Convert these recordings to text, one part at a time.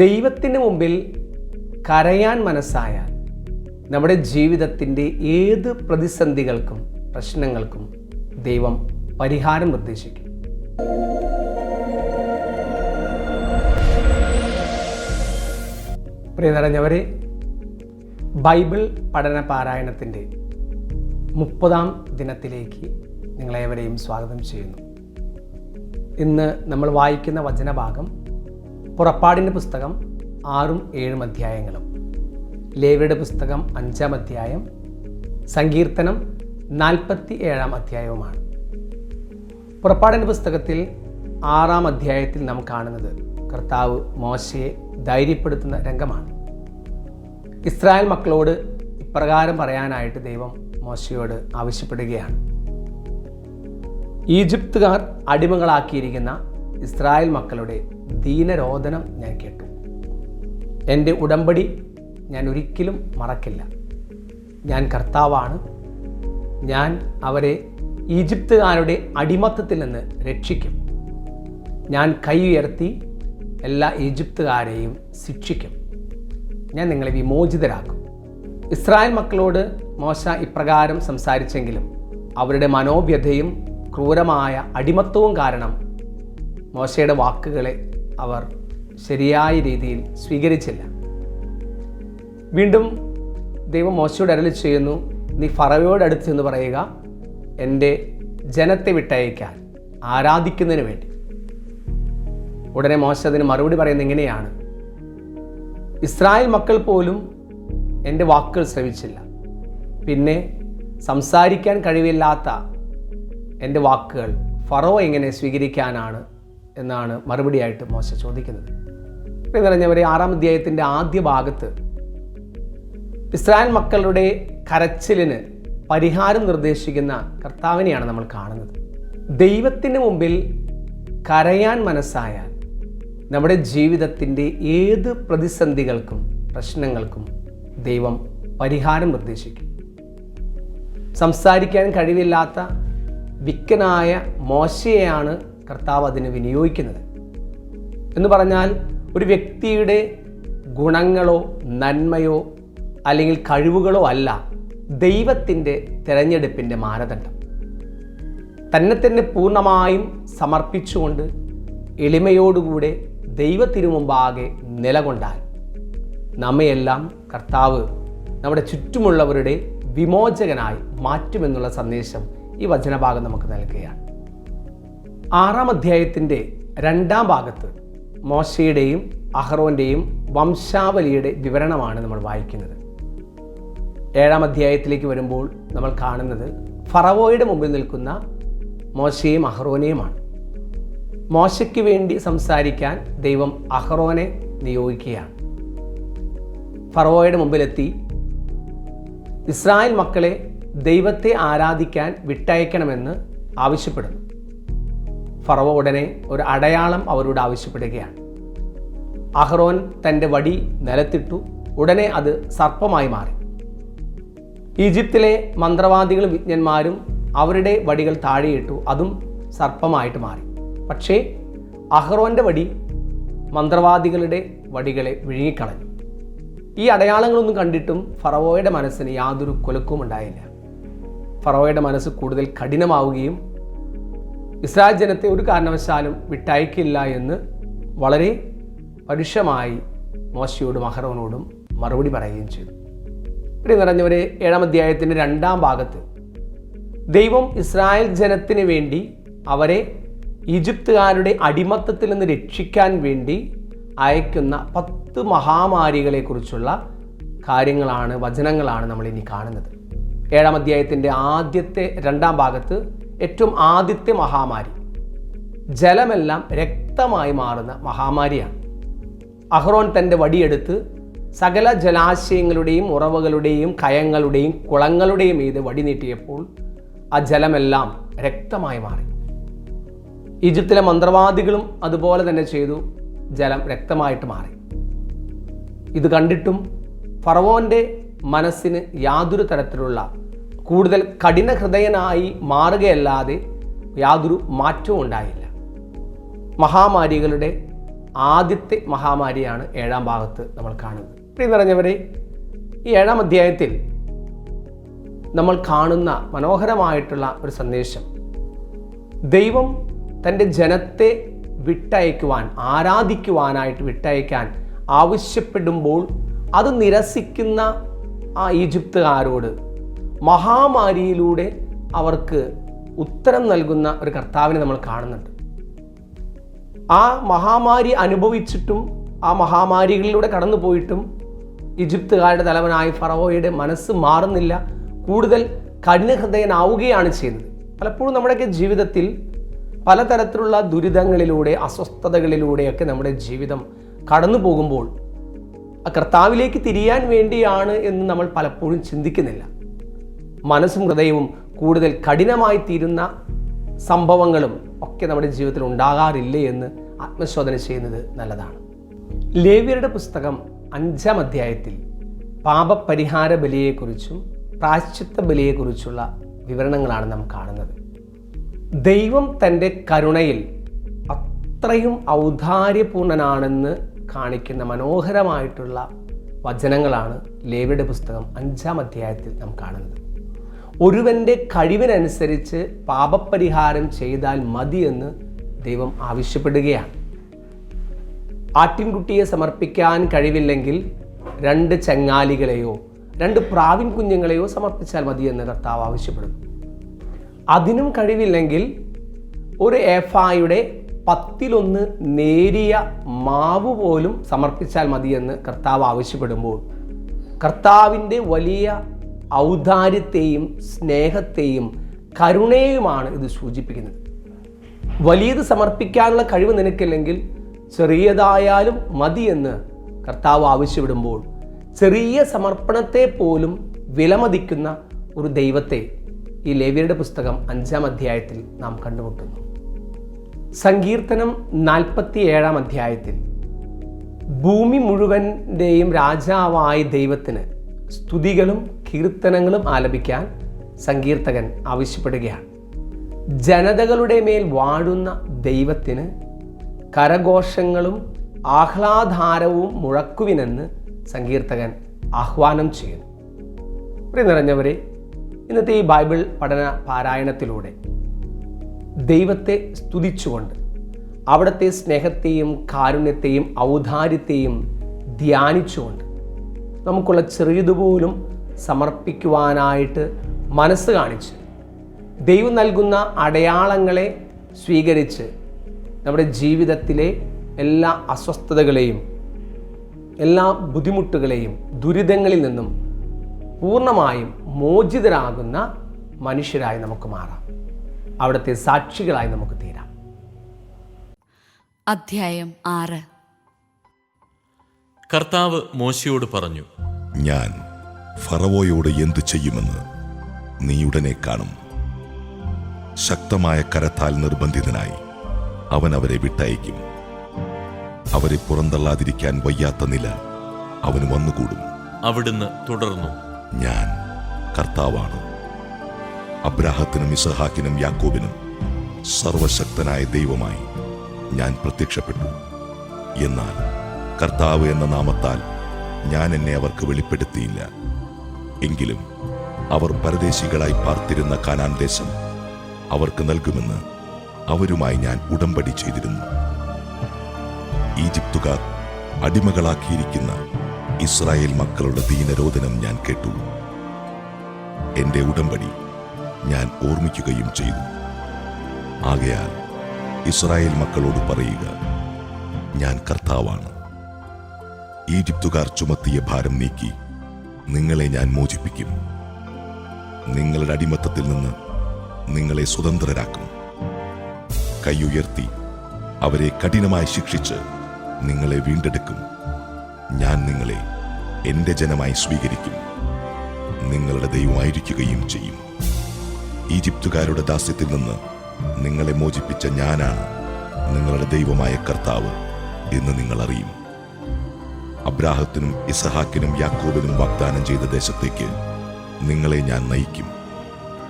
ദൈവത്തിന് മുമ്പിൽ കരയാൻ മനസ്സായാൽ നമ്മുടെ ജീവിതത്തിന്റെ ഏത് പ്രതിസന്ധികൾക്കും പ്രശ്നങ്ങൾക്കും ദൈവം പരിഹാരം നിർദ്ദേശിക്കും. പ്രിയതറഞ്ഞവരെ ബൈബിൾ പഠന പാരായണത്തിന്റെ മുപ്പതാം ദിനത്തിലേക്ക് നിങ്ങളേവരെയും സ്വാഗതം ചെയ്യുന്നു. ഇന്ന് നമ്മൾ വായിക്കുന്ന വചനഭാഗം പുറപ്പാടിന്റെ പുസ്തകം ആറും ഏഴും അധ്യായങ്ങളും. ലേവിയുടെ പുസ്തകം അഞ്ചാം അധ്യായം സങ്കീർത്തനം നാൽപ്പത്തി ഏഴാം അധ്യായവുമാണ്. പുറപ്പാടിന്റെ പുസ്തകത്തിൽ ആറാം അധ്യായത്തിൽ നാം കാണുന്നത് കർത്താവ് മോശയെ ധൈര്യപ്പെടുത്തുന്ന രംഗമാണ്. ഇസ്രായേൽ മക്കളോട് ഇപ്രകാരം പറയാനായിട്ട് ദൈവം മോശയോട് ആവശ്യപ്പെടുകയാണ്. ഈജിപ്തുകാർ അടിമകളാക്കിയിരിക്കുന്ന ഇസ്രായേൽ മക്കളുടെ ദീനരോധനം ഞാൻ കേട്ടു. എന്റെ ഉടമ്പടി ഞാൻ ഒരിക്കലും മറക്കില്ല. ഞാൻ കർത്താവാണ്. ഞാൻ അവരെ ഈജിപ്തുകാരുടെ അടിമത്തത്തിൽ നിന്ന് രക്ഷിക്കും. ഞാൻ കൈ ഉയർത്തി എല്ലാ ഈജിപ്തുകാരെയും ശിക്ഷിക്കും. ഞാൻ നിങ്ങളെ വിമോചിതരാക്കും. ഇസ്രായേൽ മക്കളോട് മോശ ഇപ്രകാരം സംസാരിച്ചെങ്കിലും അവരുടെ മനോവ്യഥയും ക്രൂരമായ അടിമത്തവും കാരണം മോശയുടെ വാക്കുകളെ അവർ ശരിയായ രീതിയിൽ സ്വീകരിച്ചില്ല. വീണ്ടും ദൈവം മോശയോട് അരളി ചെയ്യുന്നു നീ ഫറവയോട് അടുത്ത് എന്ന് പറയുക എന്റെ ജനത്തെ വിട്ടയക്കാൻ ആരാധിക്കുന്നതിന് വേണ്ടി. ഉടനെ മോശ അതിന് മറുപടി പറയുന്നത് ഇങ്ങനെയാണ് ഇസ്രായേൽ മക്കൾ പോലും എന്റെ വാക്കുകൾ ശ്രവിച്ചില്ല. പിന്നെ സംസാരിക്കാൻ കഴിവില്ലാത്ത എന്റെ വാക്കുകൾ ഫറോ എങ്ങനെ സ്വീകരിക്കാനാണ് എന്നാണ് മറുപടിയായിട്ട് മോശ ചോദിക്കുന്നത്. എന്ന് പറഞ്ഞവരെ ആറാം അധ്യായത്തിന്റെ ആദ്യ ഭാഗത്ത് ഇസ്രായേൽ മക്കളുടെ കരച്ചിലിന് പരിഹാരം നിർദ്ദേശിക്കുന്ന കർത്താവിനെയാണ് നമ്മൾ കാണുന്നത്. ദൈവത്തിന് മുമ്പിൽ കരയാൻ മനസ്സായാൽ നമ്മുടെ ജീവിതത്തിന്റെ ഏത് പ്രതിസന്ധികൾക്കും പ്രശ്നങ്ങൾക്കും ദൈവം പരിഹാരം നിർദ്ദേശിക്കും. സംസാരിക്കാൻ കഴിവില്ലാത്ത വിക്കനായ മോശയെയാണ് കർത്താവ് അതിന് വിനിയോഗിക്കുന്നത്. എന്ന് പറഞ്ഞാൽ ഒരു വ്യക്തിയുടെ ഗുണങ്ങളോ നന്മയോ അല്ലെങ്കിൽ കഴിവുകളോ അല്ല ദൈവത്തിന്റെ തിരഞ്ഞെടുപ്പിന്റെ മാനദണ്ഡം. തന്നെ തന്നെ പൂർണമായും സമർപ്പിച്ചുകൊണ്ട് എളിമയോടുകൂടെ ദൈവത്തിനു മുമ്പാകെ നിലകൊണ്ടാൽ നമ്മയെല്ലാം കർത്താവ് നമ്മുടെ ചുറ്റുമുള്ളവരുടെ വിമോചകനായി മാറ്റുമെന്നുള്ള സന്ദേശം ഈ വചനഭാഗം നമുക്ക് നൽകുകയാണ്. ആറാം അധ്യായത്തിന്റെ രണ്ടാം ഭാഗത്ത് മോശയുടെയും അഹ്റോന്റെയും വംശാവലിയുടെ വിവരണമാണ് നമ്മൾ വായിക്കുന്നത്. ഏഴാം അധ്യായത്തിലേക്ക് വരുമ്പോൾ നമ്മൾ കാണുന്നത് ഫറവോയുടെ മുമ്പിൽ നിൽക്കുന്ന മോശയും അഹ്റോനെയുമാണ്. മോശയ്ക്ക് വേണ്ടി സംസാരിക്കാൻ ദൈവം അഹ്റോനെ നിയോഗിക്കുകയാണ്. ഫറവോയുടെ മുമ്പിലെത്തി ഇസ്രായേൽ മക്കളെ ദൈവത്തെ ആരാധിക്കാൻ വിട്ടയക്കണമെന്ന് ആവശ്യപ്പെടുന്നു. ഫറവോ ഉടനെ ഒരു അടയാളം അവരോട് ആവശ്യപ്പെടുകയാണ്. അഹ്റോൻ തന്റെ വടി നിലത്തിട്ടു ഉടനെ അത് സർപ്പമായി മാറി. ഈജിപ്തിലെ മന്ത്രവാദികളും വിജ്ഞന്മാരും അവരുടെ വടികൾ താഴെയിട്ടു അതും സർപ്പമായിട്ട് മാറി. പക്ഷേ അഹ്റോന്റെ വടി മന്ത്രവാദികളുടെ വടികളെ വിഴുങ്ങിക്കളഞ്ഞു. ഈ അടയാളങ്ങളൊന്നും കണ്ടിട്ടും ഫറവോയുടെ മനസ്സിന് യാതൊരു കുലക്കവും ഉണ്ടായില്ല ഫറവോയുടെ മനസ്സ് കൂടുതൽ കഠിനമാവുകയും ഇസ്രായേൽ ജനത്തെ ഒരു കാരണവശാലും വിട്ടയക്കില്ല എന്ന് വളരെ പരുഷമായി മോശയോടും അഹറോനോടും മറുപടി പറയുകയും ചെയ്തു. ഇവിടെ നിറഞ്ഞവരെ ഏഴാം അധ്യായത്തിന്റെ രണ്ടാം ഭാഗത്ത് ദൈവം ഇസ്രായേൽ ജനത്തിന് വേണ്ടി അവരെ ഈജിപ്തുകാരുടെ അടിമത്തത്തിൽ നിന്ന് രക്ഷിക്കാൻ വേണ്ടി അയക്കുന്ന പത്ത് മഹാമാരികളെക്കുറിച്ചുള്ള കാര്യങ്ങളാണ് വചനങ്ങളാണ് നമ്മൾ ഇനി കാണുന്നത്. ഏഴാം അധ്യായത്തിന്റെ ആദ്യത്തെ രണ്ടാം ഭാഗത്ത് ഏറ്റവും ആദ്യത്തെ മഹാമാരി. ജലമെല്ലാം രക്തമായി മാറുന്ന മഹാമാരിയാണ്. അഹ്റോൻ തന്റെ വടിയെടുത്ത് സകല ജലാശയങ്ങളുടെയും ഉറവകളുടെയും കയങ്ങളുടെയും കുളങ്ങളുടെയും മീത് വടി നീട്ടിയപ്പോൾ ആ ജലമെല്ലാം രക്തമായി മാറി. ഈജിപ്തിലെ മന്ത്രവാദികളും അതുപോലെ തന്നെ ചെയ്തു ജലം രക്തമായിട്ട് മാറി. ഇത് കണ്ടിട്ടും ഫറവോന്റെ മനസ്സിന് യാതൊരു തരത്തിലുള്ള കൂടുതൽ കഠിന ഹൃദയനായി മാറുകയല്ലാതെ യാതൊരു മാറ്റവും ഉണ്ടായില്ല. മഹാമാരികളുടെ ആദ്യത്തെ മഹാമാരിയാണ് ഏഴാം ഭാഗത്ത് നമ്മൾ കാണുന്നത്. പ്രിയ നിറഞ്ഞവരെ ഈ ഏഴാം അധ്യായത്തിൽ നമ്മൾ കാണുന്ന മനോഹരമായിട്ടുള്ള ഒരു സന്ദേശം. ദൈവം തന്റെ ജനത്തെ വിട്ടയക്കുവാൻ ആരാധിക്കുവാനായിട്ട് വിട്ടയക്കാൻ ആവശ്യപ്പെടുമ്പോൾ അത് നിരസിക്കുന്ന ആ ഈജിപ്തുകാരോട് മഹാമാരിയിലൂടെ അവർക്ക് ഉത്തരം നൽകുന്ന ഒരു കർത്താവിനെ നമ്മൾ കാണുന്നുണ്ട്. ആ മഹാമാരി അനുഭവിച്ചിട്ടും ആ മഹാമാരികളിലൂടെ കടന്നു പോയിട്ടും ഈജിപ്തുകാരുടെ തലവനായ ഫറവോയുടെ മനസ്സ് മാറുന്നില്ല. കൂടുതൽ കഠിനഹൃദയനാവുകയാണ് ചെയ്യുന്നത്. പലപ്പോഴും നമ്മുടെയൊക്കെ ജീവിതത്തിൽ പലതരത്തിലുള്ള ദുരിതങ്ങളിലൂടെ അസ്വസ്ഥതകളിലൂടെയൊക്കെ നമ്മുടെ ജീവിതം കടന്നു പോകുമ്പോൾ ആ കർത്താവിലേക്ക് തിരിയാൻ വേണ്ടിയാണ് എന്ന് നമ്മൾ പലപ്പോഴും ചിന്തിക്കുന്നില്ല. മനസ്സും ഹൃദയവും കൂടുതൽ കഠിനമായി തീരുന്ന സംഭവങ്ങളും ഒക്കെ നമ്മുടെ ജീവിതത്തിൽ ഉണ്ടാകാറില്ലേ എന്ന് ആത്മശോധന ചെയ്യുന്നത് നല്ലതാണ്. ലേവ്യരുടെ പുസ്തകം അഞ്ചാം അധ്യായത്തിൽ പാപപരിഹാര ബലിയെക്കുറിച്ചും പ്രാശ്ചിത്ത ബലിയെക്കുറിച്ചുള്ള വിവരണങ്ങളാണ് നാം കാണുന്നത്. ദൈവം തന്റെ കരുണയിൽ അത്രയും ഔദാര്യപൂർണനാണെന്ന് കാണിക്കുന്ന മനോഹരമായിട്ടുള്ള വചനങ്ങളാണ് ലേവിയുടെ പുസ്തകം അഞ്ചാം അധ്യായത്തിൽ നാം കാണുന്നത്. ഒരുവന്റെ കഴിവിനനുസരിച്ച് പാപപരിഹാരം ചെയ്താൽ മതിയെന്ന് ദൈവം ആവശ്യപ്പെടുകയാണ്. ആട്ടിൻകുട്ടിയെ സമർപ്പിക്കാൻ കഴിവില്ലെങ്കിൽ രണ്ട് ചങ്ങാലികളെയോ രണ്ട് പ്രാവിൻ കുഞ്ഞുങ്ങളെയോ സമർപ്പിച്ചാൽ മതിയെന്ന് കർത്താവ് ആവശ്യപ്പെടുന്നു. അതിനും കഴിവില്ലെങ്കിൽ ഒരു എഫായുടെ പത്തിലൊന്ന് നേരിയ മാവ് പോലും സമർപ്പിച്ചാൽ മതിയെന്ന് കർത്താവ് ആവശ്യപ്പെടുമ്പോൾ കർത്താവിന്റെ വലിയ ഔദാര്യത്തെയും സ്നേഹത്തെയും കരുണയുമാണ് ഇത് സൂചിപ്പിക്കുന്നത്. വലിയത് സമർപ്പിക്കാനുള്ള കഴിവ് നിനക്കില്ലെങ്കിൽ ചെറിയതായാലും മതിയെന്ന് കർത്താവ് ആവശ്യപ്പെടുമ്പോൾ ചെറിയ സമർപ്പണത്തെ പോലും വിലമതിക്കുന്ന ഒരു ദൈവത്തെ ഈ ലേവ്യരുടെ പുസ്തകം അഞ്ചാം അധ്യായത്തിൽ നാം കണ്ടുമുട്ടുന്നു. സങ്കീർത്തനം നാൽപ്പത്തി ഏഴാം അധ്യായത്തിൽ ഭൂമി മുഴുവന്റെയും രാജാവായ ദൈവത്തിന് സ്തുതികളും കീർത്തനങ്ങളും ആലപിക്കാൻ സങ്കീർത്തകൻ ആവശ്യപ്പെടുകയാണ്. ജനതകളുടെ മേൽ വാഴുന്ന ദൈവത്തിന് കരഘോഷങ്ങളും ആഹ്ലാദാരവും മുഴക്കുവിനെന്ന് സങ്കീർത്തകൻ ആഹ്വാനം ചെയ്യുന്നു. പ്രിയ നിറഞ്ഞവരെ ഇന്നത്തെ ഈ ബൈബിൾ പഠന പാരായണത്തിലൂടെ ദൈവത്തെ സ്തുതിച്ചുകൊണ്ട് അവിടുത്തെ സ്നേഹത്തെയും കാരുണ്യത്തെയും ഔദാര്യത്തെയും ധ്യാനിച്ചുകൊണ്ട് നമുക്കുള്ള ചെറിയതുപോലും സമർപ്പിക്കുവാനായിട്ട് മനസ്സ് കാണിച്ച് ദൈവം നൽകുന്ന അടയാളങ്ങളെ സ്വീകരിച്ച് നമ്മുടെ ജീവിതത്തിലെ എല്ലാ അസ്വസ്ഥതകളെയും എല്ലാ ബുദ്ധിമുട്ടുകളെയും ദുരിതങ്ങളിൽ നിന്നും പൂർണമായും മോചിതരാകുന്ന മനുഷ്യരായി നമുക്ക് മാറാം. അവിടുത്തെ സാക്ഷികളായി നമുക്ക് തീരാം. അധ്യായം ആറ്. കർത്താവ് മോശയോട് പറഞ്ഞു ഞാൻ ഫറവോയോട് എന്തു ചെയ്യുമെന്ന് നീ ഉടനെ കാണും. ശക്തമായ കരത്താൽ നിർബന്ധിതനായി അവൻ അവരെ വിട്ടയക്കും. അവരെ പുറന്തള്ളാതിരിക്കാൻ വയ്യാത്ത നില അവന് വന്നുകൂടും. അവിടുന്ന് തുടർന്നു. ഞാൻ കർത്താവാണ്. അബ്രാഹത്തിനും ഇസഹാക്കിനും യാക്കോബിനും സർവശക്തനായ ദൈവമായി ഞാൻ പ്രത്യക്ഷപ്പെട്ടു. എന്നാൽ കർത്താവ് എന്ന നാമത്താൽ ഞാൻ എന്നെ അവർക്ക് വെളിപ്പെടുത്തിയില്ല. എങ്കിലും അവർ പരദേശികളായി പാർത്തിരുന്ന കാനാൻ ദേശം അവർക്ക് നൽകുമെന്ന് അവരുമായി ഞാൻ ഉടമ്പടി ചെയ്തിരുന്നു. ഈജിപ്തുകാർ അടിമകളാക്കിയിരിക്കുന്ന ഇസ്രായേൽ മക്കളുടെ ദീനരോധനം ഞാൻ കേട്ടു. എന്റെ ഉടമ്പടി ഞാൻ ഓർമ്മിക്കുകയും ചെയ്തു. ആകയാൽ ഇസ്രായേൽ മക്കളോട് പറയുക ഞാൻ കർത്താവാണ്. ഈജിപ്തുകാർ ചുമത്തിയ ഭാരം നീക്കി. നിങ്ങളെ ഞാൻ മോചിപ്പിക്കും. നിങ്ങളുടെ അടിമത്തത്തിൽ നിന്ന് നിങ്ങളെ സ്വതന്ത്രരാക്കും. കൈയുയർത്തി അവരെ കഠിനമായി ശിക്ഷിച്ച് നിങ്ങളെ വീണ്ടെടുക്കും. ഞാൻ നിങ്ങളെ എന്റെ ജനമായി സ്വീകരിക്കും. നിങ്ങളുടെ ദൈവമായിരിക്കുകയും ചെയ്യും. ഈജിപ്തുകാരുടെ ദാസ്യത്തിൽ നിന്ന് നിങ്ങളെ മോചിപ്പിച്ച ഞാനാണ് നിങ്ങളുടെ ദൈവമായ കർത്താവ് എന്ന് നിങ്ങൾ അറിയും അബ്രാഹത്തിനും ഇസഹാക്കിനും യാക്കോബിനും വാഗ്ദാനം ചെയ്ത ദേശത്തേക്ക് നിങ്ങളെ ഞാൻ നയിക്കും.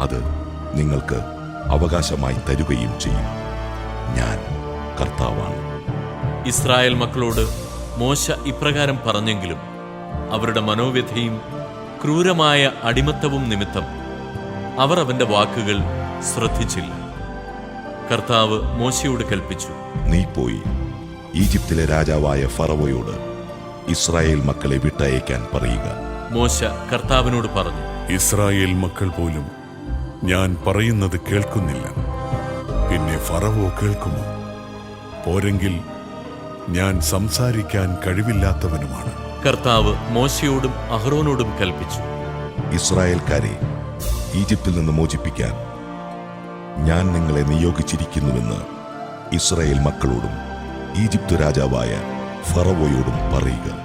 അത് നിങ്ങൾക്ക് അവകാശമായി തരുകയും ചെയ്യും. ഞാൻ കർത്താവാണ്. ഇസ്രായേൽ മക്കളോട് മോശ ഇപ്രകാരം പറഞ്ഞെങ്കിലും അവരുടെ മനോവ്യഥയും ക്രൂരമായ അടിമത്തവും നിമിത്തം അവർ അവന്റെ വാക്കുകൾ ശ്രദ്ധിച്ചില്ല. കർത്താവ് മോശയോട് കൽപ്പിച്ചു. നീ പോയി ഈജിപ്തിലെ രാജാവായ ഫറവോയോട് ഇസ്രായേൽ മക്കളെ വിട്ടയക്കാൻ പറയുക. മോശ കർത്താവിനോട് പറഞ്ഞു ഇസ്രായേൽ മക്കൾ പോലും ഞാൻ പറയുന്നത് കേൾക്കുന്നില്ല. പിന്നെ ഫറവോ കേൾക്കുമോ? പോരെങ്കിൽ ഞാൻ സംസാരിക്കാൻ കഴിവില്ലാത്തവനുമാണ്. കർത്താവ് മോശയോടും അഹ്റോനോടും കൽപ്പിച്ചു. ഇസ്രായേൽക്കാരെ ഈജിപ്തിൽ നിന്ന് മോചിപ്പിക്കാൻ ഞാൻ നിങ്ങളെ നിയോഗിച്ചിരിക്കുന്നുവെന്ന് ഇസ്രായേൽ മക്കളോടും ഈജിപ്ത് രാജാവായ ഫറവോയോടും പറയുക.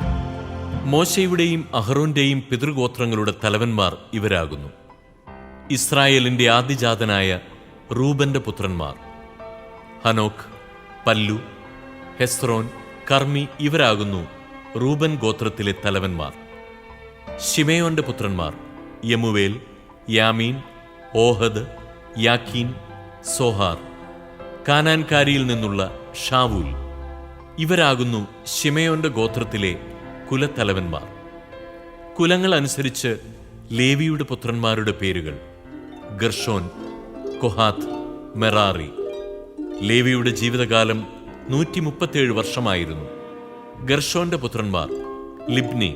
മോശയുടെയും അഹറോന്റെയും പിതൃഗോത്രങ്ങളുടെ തലവന്മാർ ഇവരാകുന്നു. ഇസ്രായേലിന്റെ ആദിജാതനായ റൂബന്റെ പുത്രന്മാർ. ഹനോക് പല്ലു ഹെസ്രോൻ കർമ്മി ഇവരാകുന്നു റൂബൻ ഗോത്രത്തിലെ തലവന്മാർ. ഷിമയോന്റെ പുത്രന്മാർ യമുവേൽ യാമീൻ ഓഹദ് യാക്കീൻ സോഹാർ. കാനാൻകാരിയിൽ നിന്നുള്ള ഷാവൂൽ. ഇവരാകുന്നു ഷിമയോന്റെ ഗോത്രത്തിലെ കുലത്തലവന്മാർ. കുലങ്ങൾ അനുസരിച്ച് ലേവിയുടെ പുത്രന്മാരുടെ പേരുകൾ ഗർഷോൻ കൊഹാത്ത് മെറാറി. ലേവിയുടെ ജീവിതകാലം നൂറ്റി മുപ്പത്തേഴ് വർഷമായിരുന്നു. ഗർഷോന്റെ പുത്രന്മാർ ലിബ്നി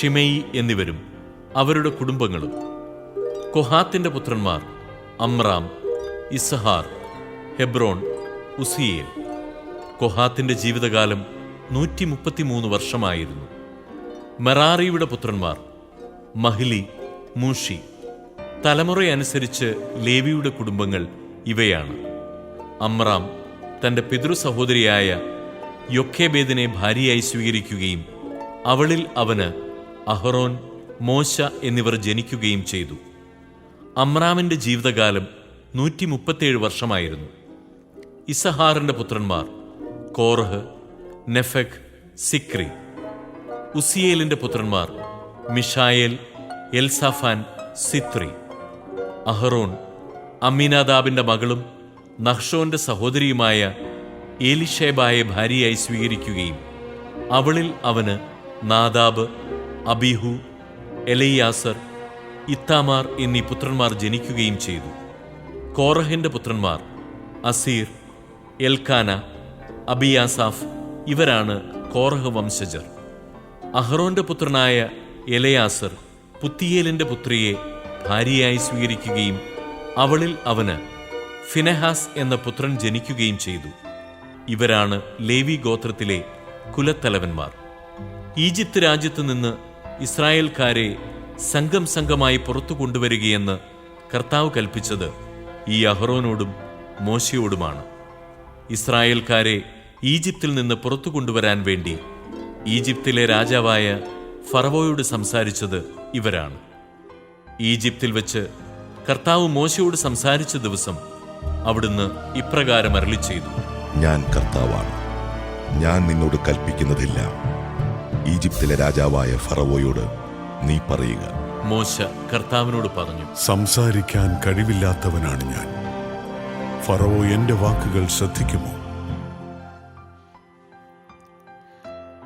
ഷിമയി എന്നിവരും അവരുടെ കുടുംബങ്ങളും. കൊഹാത്തിന്റെ പുത്രന്മാർ അമ്രാം ഇസഹാർ ഹെബ്രോൺ ഉസിയേൽ. കൊഹാത്തിന്റെ ജീവിതകാലം നൂറ്റി മുപ്പത്തിമൂന്ന് വർഷമായിരുന്നു. മെറാറിയുടെ പുത്രന്മാർ മഹിലി മൂഷി തലമുറയനുസരിച്ച് ലേവിയുടെ കുടുംബങ്ങൾ ഇവയാണ്. അമ്രാം തന്റെ പിതൃ സഹോദരിയായ യൊക്കേബേദിനെ ഭാര്യയായി സ്വീകരിക്കുകയും അവളിൽ അവന് അഹ്റോൻ മോശ എന്നിവർ ജനിക്കുകയും ചെയ്തു. അമ്രാമിന്റെ ജീവിതകാലം നൂറ്റി മുപ്പത്തേഴ് വർഷമായിരുന്നു. ഇസഹാറിന്റെ പുത്രന്മാർ കോറഹ് നെഫക് സിക്രി ഉസിയേലിന്റെ പുത്രന്മാർ മിഷായേൽ എൽസാഫാൻ സിത്രി അഹറോൺ അമീനാദാബിന്റെ മകളും നഹ്ഷോന്റെ സഹോദരിയുമായ ഏലിഷേബായെ ഭാര്യയായി സ്വീകരിക്കുകയും അവളിൽ അവന് നാദാബ് അബിഹു എലയ്യാസർ ഇത്താമാർ എന്നീ പുത്രന്മാർ ജനിക്കുകയും ചെയ്തു. കോറഹിന്റെ പുത്രന്മാർ അസീർ എൽക്കാന അബിയാസാഫ്. ഇവരാണ് കോറഹ് വംശജർ. അഹ്റോന്റെ പുത്രനായ എലയാസർ പുത്തിയേലിന്റെ പുത്രിയെ ഭാര്യയായി സ്വീകരിക്കുകയും അവളിൽ അവന് ഫിനഹാസ് എന്ന പുത്രൻ ജനിക്കുകയും ചെയ്തു. ഇവരാണ് ലേവി ഗോത്രത്തിലെ കുലത്തലവന്മാർ. ഈജിപ്ത് രാജ്യത്തു നിന്ന് ഇസ്രായേൽക്കാരെ സംഘം സംഘമായി പുറത്തു കൊണ്ടുവരികയെന്ന് കർത്താവ് കൽപ്പിച്ചത് ഈ അഹ്റോനോടും മോശയോടുമാണ്. ഇസ്രായേൽക്കാരെ ഈജിപ്തിൽ നിന്ന് പുറത്തു കൊണ്ടുവരാൻ വേണ്ടി ഈജിപ്തിലെ രാജാവായ ഫറവോയോട് സംസാരിച്ചത് ഇവരാണ്. ഈജിപ്തിൽ വെച്ച് കർത്താവ് മോശയോട് സംസാരിച്ച ദിവസം അവിടുന്ന് ഇപ്രകാരം അരളി ചെയ്തു. ഞാൻ കർത്താവാണ്. ഞാൻ നിന്നോട് കൽപ്പിക്കുന്നതില്ല. ഈജിപ്തിലെ രാജാവായ ഫറവോയോട് നീ പറയുക. മോശ കർത്താവിനോട് പറഞ്ഞു. സംസാരിക്കാൻ കഴിവില്ലാത്തവനാണ് ഞാൻ. ഫറവോ എന്റെ വാക്കുകൾ ശ്രദ്ധിക്കുമോ?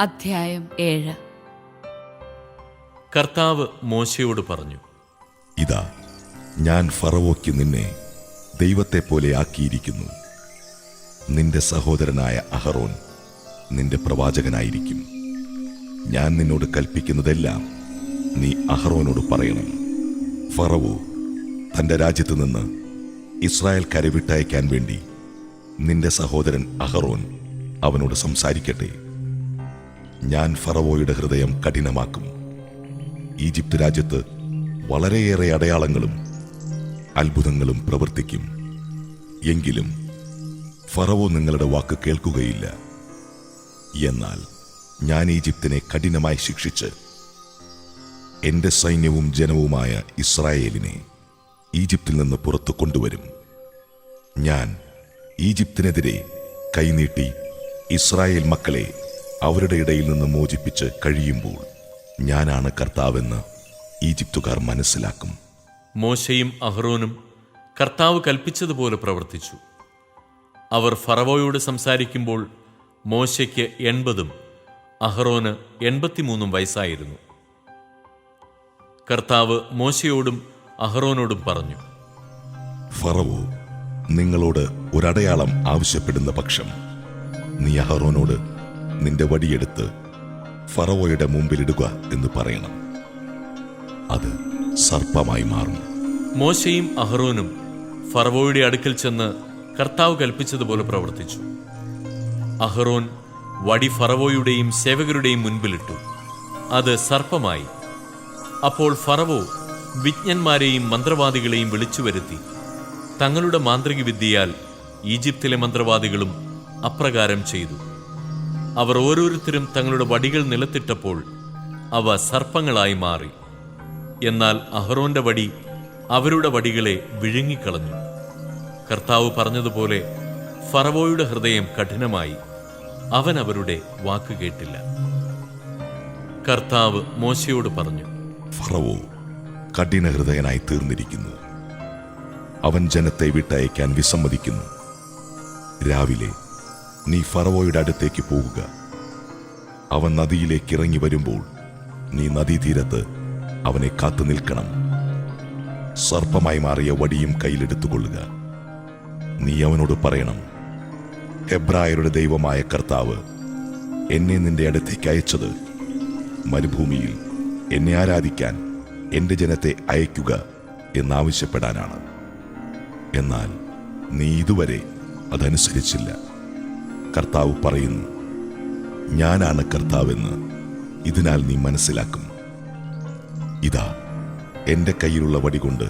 അധ്യായം ഏഴ്. കർത്താവ് മോശയോട് പറഞ്ഞു ഇതാ ഞാൻ ഫറവോയ്ക്ക് നിന്നെ ദൈവത്തെ പോലെ ആക്കിയിരിക്കുന്നു. നിന്റെ സഹോദരനായ അഹറോൻ നിന്റെ പ്രവാചകനായിരിക്കും. ഞാൻ നിന്നോട് കൽപ്പിക്കുന്നതെല്ലാം നീ അഹറോനോട് പറയണം. ഫറവോ തന്റെ രാജ്യത്ത് നിന്ന് ഇസ്രായേൽ കരവിട്ടയക്കാൻ വേണ്ടി നിന്റെ സഹോദരൻ അഹറോൻ അവനോട് സംസാരിക്കട്ടെ. ഞാൻ ഫറവോയുടെ ഹൃദയം കഠിനമാക്കും. ഈജിപ്ത് രാജ്യത്ത് വളരെയേറെ അടയാളങ്ങളും അത്ഭുതങ്ങളും പ്രവർത്തിക്കും. എങ്കിലും ഫറവോ നിങ്ങളുടെ വാക്ക് കേൾക്കുകയില്ല. എന്നാൽ ഞാൻ ഈജിപ്തിനെ കഠിനമായി ശിക്ഷിച്ച് എന്റെ സൈന്യവും ജനവുമായ ഇസ്രായേലിനെ ഈജിപ്തിൽ നിന്ന് പുറത്തു കൊണ്ടുവരും. ഞാൻ ഈജിപ്തിനെതിരെ കൈനീട്ടി ഇസ്രായേൽ മക്കളെ അവരുടെ ഇടയിൽ നിന്ന് മോചിപ്പിച്ച് കഴിയുമ്പോൾ ഞാനാണ് കർത്താവെന്ന് ഈജിപ്തുകാർ മനസ്സിലാക്കും. മോശയും അഹ്റോനും കർത്താവ് കൽപ്പിച്ചതുപോലെ പ്രവർത്തിച്ചു. അവർ ഫറവോയോട് സംസാരിക്കുമ്പോൾ മോശയ്ക്ക് എൺപതും അഹ്റോന് എൺപത്തിമൂന്നും വയസ്സായിരുന്നു. കർത്താവ് മോശയോടും അഹ്റോനോടും പറഞ്ഞു ഫറവോ നിങ്ങളോട് ഒരടയാളം ആവശ്യപ്പെടുന്ന പക്ഷം നീ അഹറോനോട് നിന്റെ വടിയെടുത്ത് ഫറവോയുടെ മുമ്പിലിടുക എന്ന് പറയണം. അത് സർപ്പമായി മാറും. മോശയും അഹ്റോനും ഫറവോയുടെ അടുക്കൽ ചെന്ന് കർത്താവ് കൽപ്പിച്ചതുപോലെ പ്രവർത്തിച്ചു. അഹ്റോൻ വടി ഫറവോയുടെയും സേവകരുടെയും മുൻപിലിട്ടു. അത് സർപ്പമായി. അപ്പോൾ ഫറവോ വിജ്ഞന്മാരെയും മന്ത്രവാദികളെയും വിളിച്ചു വരുത്തി. തങ്ങളുടെ മാന്ത്രികവിദ്യയാൽ ഈജിപ്തിലെ മന്ത്രവാദികളും അപ്രകാരം ചെയ്തു. അവർ ഓരോരുത്തരും തങ്ങളുടെ വടികൾ നിലത്തിട്ടപ്പോൾ അവ സർപ്പങ്ങളായി മാറി. എന്നാൽ അഹ്റോന്റെ വടി അവരുടെ വടികളെ വിഴുങ്ങിക്കളഞ്ഞു. കർത്താവ് പറഞ്ഞതുപോലെ ഫറവോയുടെ ഹൃദയം കഠിനമായി. അവൻ അവരുടെ വാക്ക് കേട്ടില്ല. കർത്താവ് മോശയോട് പറഞ്ഞു ഫറവോ കഠിന ഹൃദയനായി തീർന്നിരിക്കുന്നു. അവൻ ജനത്തെ വിട്ടയക്കാൻ വിസമ്മതിക്കുന്നു. രാവിലെ നീ ഫറവോയുടെ അടുത്തേക്ക് പോവുക അവൻ നദിയിലേക്ക് ഇറങ്ങി വരുമ്പോൾ നീ നദീതീരത്ത് അവനെ കാത്തു നിൽക്കണം. സർപ്പമായി മാറിയ വടിയും കയ്യിലെടുത്തുകൊള്ളുക നീ അവനോട് പറയണം എബ്രായരുടെ ദൈവമായ കർത്താവ് എന്നെ നിന്റെ അടുത്തേക്ക് അയച്ചത് മരുഭൂമിയിൽ എന്നെ ആരാധിക്കാൻ എന്റെ ജനത്തെ അയക്കുക എന്നാവശ്യപ്പെടാനാണ്. എന്നാൽ നീ ഇതുവരെ അതനുസരിച്ചില്ല. കർത്താവ് പറയുന്നു ഞാനാണ് കർത്താവെന്ന് ഇതിനാൽ നീ മനസ്സിലാക്കും. ഇതാ എന്റെ കയ്യിലുള്ള വടികൊണ്ട്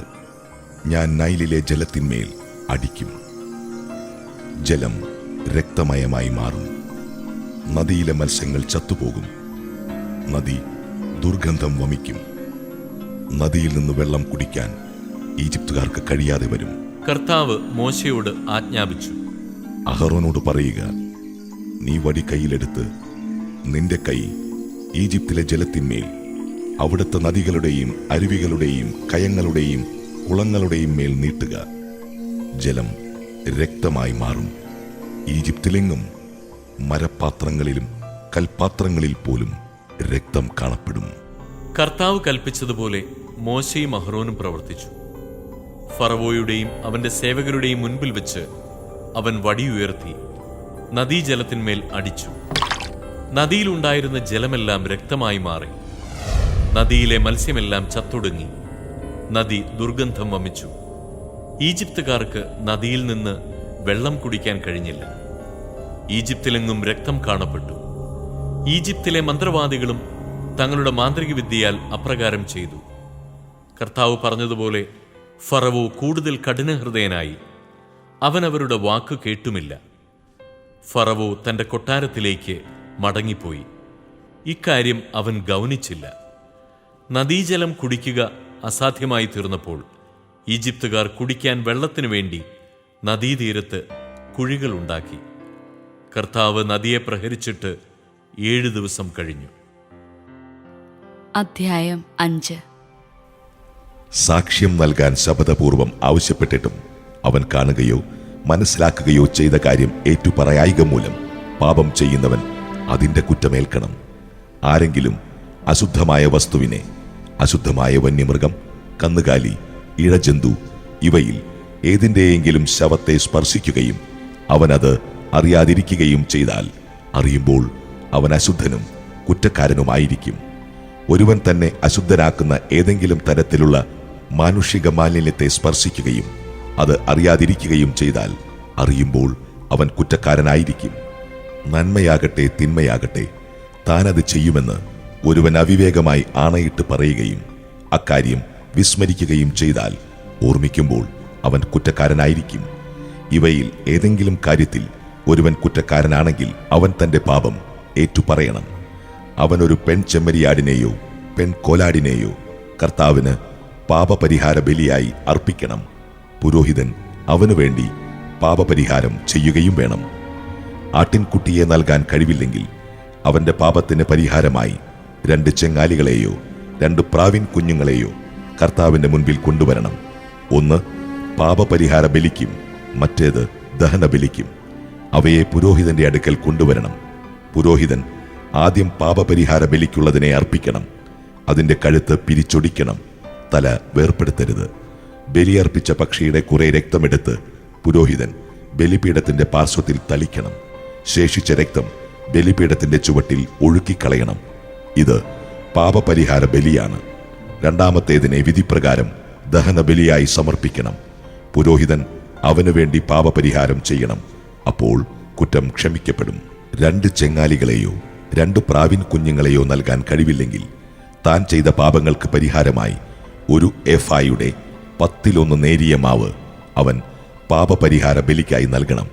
ഞാൻ നൈലിലെ ജലത്തിന്മേൽ അടിക്കും. ജലം രക്തമയമായി മാറും. നദിയിലെ മത്സ്യങ്ങൾ ചത്തുപോകും. നദി ദുർഗന്ധം വമിക്കും. നദിയിൽ നിന്ന് വെള്ളം കുടിക്കാൻ ഈജിപ്തുകാർക്ക് കഴിയാതെ വരും. കർത്താവ് മോശയോട് ആജ്ഞാപിച്ചു. അഹറോനോട് പറയുക നീ വടി കയ്യിലെടുത്ത് നിന്റെ കൈ ഈജിപ്തിലെ ജലത്തിന്മേൽ അവിടുത്തെ നദികളുടെയും അരുവികളുടെയും കയങ്ങളുടെയും കുളങ്ങളുടെയും മേൽ നീട്ടുക. ജലം രക്തമായി മാറും. ഈജിപ്തിലെങ്ങും മരപാത്രങ്ങളിലും കൽപാത്രങ്ങളിൽ പോലും രക്തം കാണപ്പെടും. കർത്താവ് കൽപ്പിച്ചതുപോലെ മോശയും അഹ്റോനും പ്രവർത്തിച്ചു. ഫറവോയുടെയും അവന്റെ സേവകരുടെയും മുൻപിൽ വെച്ച് അവൻ വടിയുയർത്തി നദീജലത്തിന്മേൽ അടിച്ചു. നദിയിലുണ്ടായിരുന്ന ജലമെല്ലാം രക്തമായി മാറി. നദിയിലെ മത്സ്യമെല്ലാം ചത്തൊടുങ്ങി. നദി ദുർഗന്ധം വമിച്ചു. ഈജിപ്തുകാർക്ക് നദിയിൽ നിന്ന് വെള്ളം കുടിക്കാൻ കഴിഞ്ഞില്ല. ഈജിപ്തിലെങ്ങും രക്തം കാണപ്പെട്ടു. ഈജിപ്തിലെ മന്ത്രവാദികളും തങ്ങളുടെ മാന്ത്രിക വിദ്യയാൽ അപ്രകാരം ചെയ്തു. കർത്താവ് പറഞ്ഞതുപോലെ ഫറവോ കൂടുതൽ കഠിനഹൃദയനായി. അവൻ അവരുടെ വാക്ക് കേട്ടുമില്ല. ഫറവോ തന്റെ കൊട്ടാരത്തിലേക്ക് മടങ്ങിപ്പോയി. ഇക്കാര്യം അവൻ ഗൗനിച്ചില്ല. നദീജലം കുടിക്കുക അസാധ്യമായി തീർന്നപ്പോൾ ഈജിപ്തുകാർ കുടിക്കാൻ വെള്ളത്തിനു വേണ്ടി നദീതീരത്ത് കുഴികളുണ്ടാക്കി കർത്താവ് നദിയെ പ്രഹരിച്ചിട്ട് ഏഴു ദിവസം കഴിഞ്ഞു. അധ്യായം അഞ്ച്. സാക്ഷ്യം നൽകാൻ ശപഥപൂർവം ആവശ്യപ്പെട്ടിട്ടും അവൻ കാണുകയോ മനസ്സിലാക്കുകയോ ചെയ്ത കാര്യം ഏറ്റുപറയായിക മൂലം പാപം ചെയ്യുന്നവൻ അതിന്റെ കുറ്റമേൽക്കണം. ആരെങ്കിലും അശുദ്ധമായ വസ്തുവിനെ അശുദ്ധമായ വന്യമൃഗം കന്നുകാലി ഇഴജന്തു ഇവയിൽ ഏതിന്റെയെങ്കിലും ശവത്തെ സ്പർശിക്കുകയും അവനത് അറിയാതിരിക്കുകയും ചെയ്താൽ അറിയുമ്പോൾ അവൻ അശുദ്ധനും കുറ്റക്കാരനുമായിരിക്കും. ഒരുവൻ തന്നെ അശുദ്ധനാക്കുന്ന ഏതെങ്കിലും തരത്തിലുള്ള മാനുഷിക മാലിന്യത്തെ സ്പർശിക്കുകയും അത് അറിയാതിരിക്കുകയും ചെയ്താൽ അറിയുമ്പോൾ അവൻ കുറ്റക്കാരനായിരിക്കും. നന്മയാകട്ടെ തിന്മയാകട്ടെ താനത് ചെയ്യുമെന്ന് ഒരുവൻ അവിവേകമായി ആണയിട്ട് പറയുകയും അക്കാര്യം വിസ്മരിക്കുകയും ചെയ്താൽ ഓർമ്മിക്കുമ്പോൾ അവൻ കുറ്റക്കാരനായിരിക്കും. ഇവയിൽ ഏതെങ്കിലും കാര്യത്തിൽ ഒരുവൻ കുറ്റക്കാരനാണെങ്കിൽ അവൻ തന്റെ പാപം ഏറ്റുപറയണം. അവനൊരു പെൺ ചെമ്മരിയാടിനെയോ പെൺ കോലാടിനെയോ കർത്താവിന് പാപപരിഹാര ബലിയായി അർപ്പിക്കണം. പുരോഹിതൻ അവനു വേണ്ടി പാപപരിഹാരം ചെയ്യുകയും വേണം. ആട്ടിൻകുട്ടിയെ നൽകാൻ കഴിവില്ലെങ്കിൽ അവന്റെ പാപത്തിന് പരിഹാരമായി രണ്ട് ചെങ്ങാലികളെയോ രണ്ട് പ്രാവിൻ കുഞ്ഞുങ്ങളെയോ കർത്താവിന്റെ മുൻപിൽ കൊണ്ടുവരണം. ഒന്ന് പാപപരിഹാര ബലിക്കും മറ്റേത് ദഹന ബലിക്കും അവയെ പുരോഹിതന്റെ അടുക്കൽ കൊണ്ടുവരണം. പുരോഹിതൻ ആദ്യം പാപപരിഹാര ബലിക്കുള്ളതിനെ അർപ്പിക്കണം. അതിന്റെ കഴുത്ത് പിരിച്ചൊടിക്കണം. തല വേർപ്പെടുത്തരുത്. ബലിയർപ്പിച്ച പക്ഷിയുടെ കുറെ രക്തമെടുത്ത് പുരോഹിതൻ ബലിപീഠത്തിന്റെ പാർശ്വത്തിൽ തളിക്കണം. ശേഷിച്ച രക്തം ബലിപീഠത്തിന്റെ ചുവട്ടിൽ ഒഴുക്കിക്കളയണം. ഇത് പാപപരിഹാര ബലിയാണ്. രണ്ടാമത്തേതിനെ വിധിപ്രകാരം ദഹന ബലിയായി സമർപ്പിക്കണം. പുരോഹിതൻ അവനു വേണ്ടി പാപപരിഹാരം ചെയ്യണം. അപ്പോൾ കുറ്റം ക്ഷമിക്കപ്പെടും. രണ്ട് ചെങ്ങാലികളെയോ രണ്ട് പ്രാവിൻ കുഞ്ഞുങ്ങളെയോ നൽകാൻ കഴിവില്ലെങ്കിൽ താൻ ചെയ്ത പാപങ്ങൾക്ക് പരിഹാരമായി ഒരു എഫ് എഫായുടെ പത്തിലൊന്ന് നേരിയ മാവ് അവൻ പാപപരിഹാര ബലിക്കായി നൽകണം.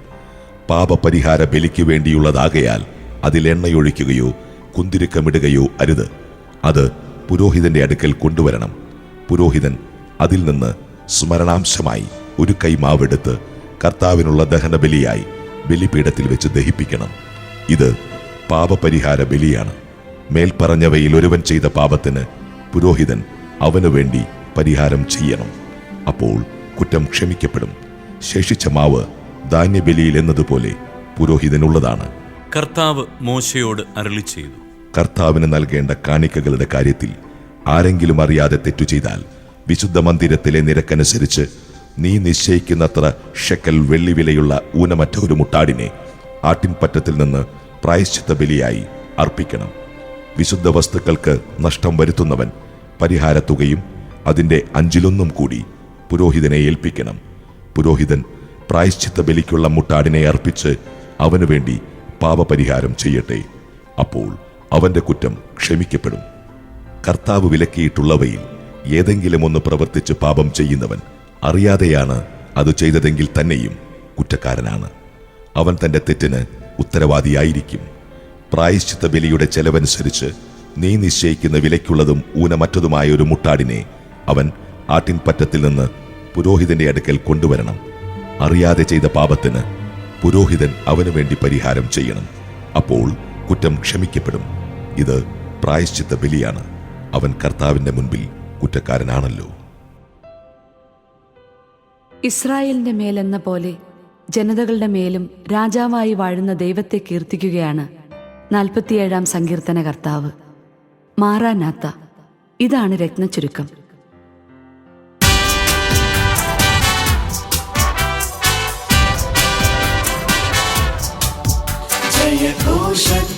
പാപപരിഹാര ബലിക്ക് വേണ്ടിയുള്ളതാകയാൽ അതിൽ എണ്ണയൊഴിക്കുകയോ കുന്തിരുക്കമിടുകയോ അരുത്. അത് പുരോഹിതന്റെ അടുക്കൽ കൊണ്ടുവരണം. പുരോഹിതൻ അതിൽ നിന്ന് സ്മരണാംശമായി ഒരു കൈ മാവെടുത്ത് കർത്താവിനുള്ള ദഹനബലിയായി ബലിപീഠത്തിൽ വെച്ച് ദഹിപ്പിക്കണം. ഇത് പാപപരിഹാര ബലിയാണ്. മേൽപ്പറഞ്ഞവയിൽ ഒരുവൻ ചെയ്ത പാപത്തിന് പുരോഹിതൻ അവനു വേണ്ടി പരിഹാരം ചെയ്യണം. അപ്പോൾ കുറ്റം ക്ഷമിക്കപ്പെടും. ശേഷിച്ച മാവ് ധാന്യബലിയിൽ എന്നതുപോലെ പുരോഹിതനുള്ളതാണ്. കർത്താവ് മോശയോട് അരളി ചെയ്തു കർത്താവിന് നൽകേണ്ട കാണിക്കകളുടെ കാര്യത്തിൽ ആരെങ്കിലും അറിയാതെ തെറ്റു ചെയ്താൽ വിശുദ്ധ മന്ദിരത്തിലെ നിരക്കനുസരിച്ച് നീ നിശ്ചയിക്കുന്നത്ര ഷെക്കൽ വെള്ളിവിലയുള്ള ഊനമറ്റ ഒരു മുട്ടാടിനെ ആട്ടിൻപറ്റത്തിൽ നിന്ന് പ്രായശ്ചിത്ത ബലിയായി അർപ്പിക്കണം. വിശുദ്ധ വസ്തുക്കൾക്ക് നഷ്ടം വരുത്തുന്നവൻ പരിഹാരത്തുകയും അതിന്റെ അഞ്ചിലൊന്നും കൂടി പുരോഹിതനെ ഏൽപ്പിക്കണം. പുരോഹിതൻ പ്രായശ്ചിത്ത ബലിക്കുള്ള മുട്ടാടിനെ അർപ്പിച്ച് അവനു വേണ്ടി പാപപരിഹാരം ചെയ്യട്ടെ. അപ്പോൾ അവന്റെ കുറ്റം ക്ഷമിക്കപ്പെടും. കർത്താവ് വിലക്കിയിട്ടുള്ളവയിൽ ഏതെങ്കിലും ഒന്ന് പ്രവർത്തിച്ച് പാപം ചെയ്യുന്നവൻ അറിയാതെയാണ് അത് ചെയ്തതെങ്കിൽ തന്നെയും കുറ്റക്കാരനാണ്. അവൻ തന്റെ തെറ്റിന് ഉത്തരവാദിയായിരിക്കും. പ്രായശ്ചിത്ത ബലിയുടെ ചെലവനുസരിച്ച് നീ നിശ്ചയിക്കുന്ന വിലയ്ക്കുള്ളതും ഊനമറ്റതുമായ ഒരു മുട്ടാടിനെ അവൻ ആട്ടിൻപറ്റത്തിൽ നിന്ന് പുരോഹിതന്റെ അടുക്കൽ കൊണ്ടുവരണം. അറിയാതെ ചെയ്ത പാപത്തിന് പുരോഹിതൻ അവനു വേണ്ടി പരിഹാരം ചെയ്യണം. അപ്പോൾ കുറ്റം ക്ഷമിക്കപ്പെടും. ഇത് പ്രായശ്ചിത്ത ബലിയാണ്. അവൻ കർത്താവിന്റെ മുൻപിൽ കുറ്റക്കാരനാണല്ലോ. ഇസ്രായേലിന്റെ മേലെന്ന പോലെ ജനതകളുടെ മേലും രാജാവായി വാഴുന്ന ദൈവത്തെ കീർത്തിക്കുകയാണ് നാൽപ്പത്തിയേഴാം സങ്കീർത്തന കർത്താവ് മാറാനാത്ത. ഇതാണ് രത്നച്ചുരുക്കം. Ocean.